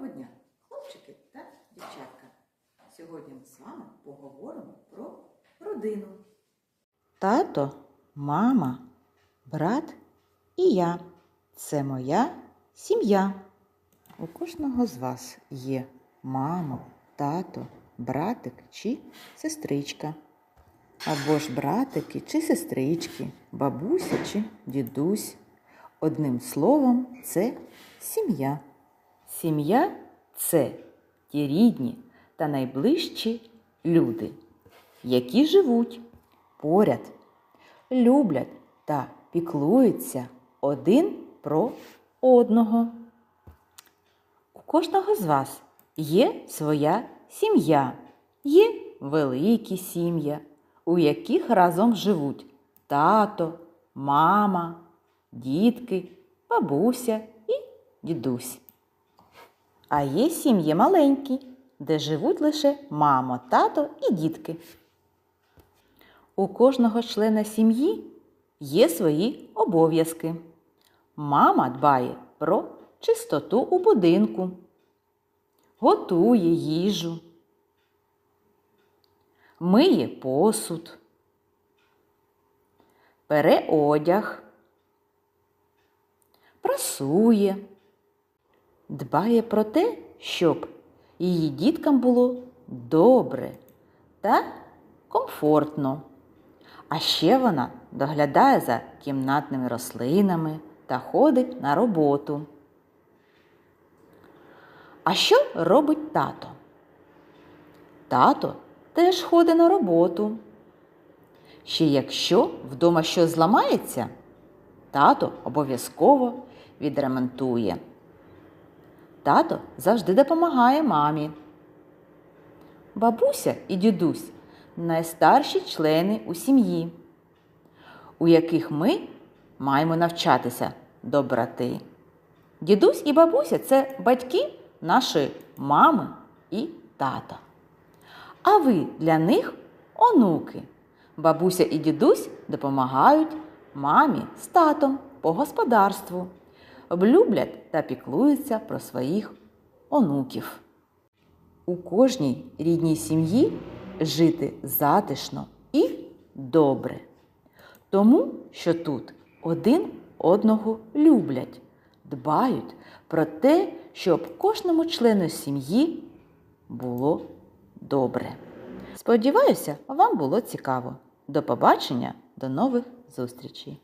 Доброго дня, хлопчики та дівчатка. Сьогодні ми з вами поговоримо про родину. Тато, мама, брат і я. Це моя сім'я. У кожного з вас є мама, тато, братик чи сестричка. Або ж братики чи сестрички, бабуся чи дідусь. Одним словом, це сім'я. Сім'я це ті рідні та найближчі люди, які живуть поряд, люблять та піклуються один про одного. У кожного з вас є своя сім'я, є великі сім'я, у яких разом живуть тато, мама, дітки, бабуся і дідусь. А є сім'ї маленькі, де живуть лише мама, тато і дітки. У кожного члена сім'ї є свої обов'язки. Мама дбає про чистоту у будинку, готує їжу, миє посуд, пере одяг, прасує дбає про те, щоб її діткам було добре та комфортно. А ще вона доглядає за кімнатними рослинами та ходить на роботу. А що робить тато? Тато теж ходить на роботу. Ще якщо вдома щось зламається, тато обов'язково відремонтує. Тато завжди допомагає мамі. Бабуся і дідусь найстарші члени у сім'ї, у яких ми маємо навчатися доброти. Дідусь і бабуся це батьки нашої мами і тата. А ви для них онуки. Бабуся і дідусь допомагають мамі з татом по господарству люблять та піклуються про своїх онуків. У кожній рідній сім'ї жити затишно і добре, тому що тут один одного люблять, дбають про те, щоб кожному члену сім'ї було добре. Сподіваюся, вам було цікаво. До побачення, до нових зустрічей!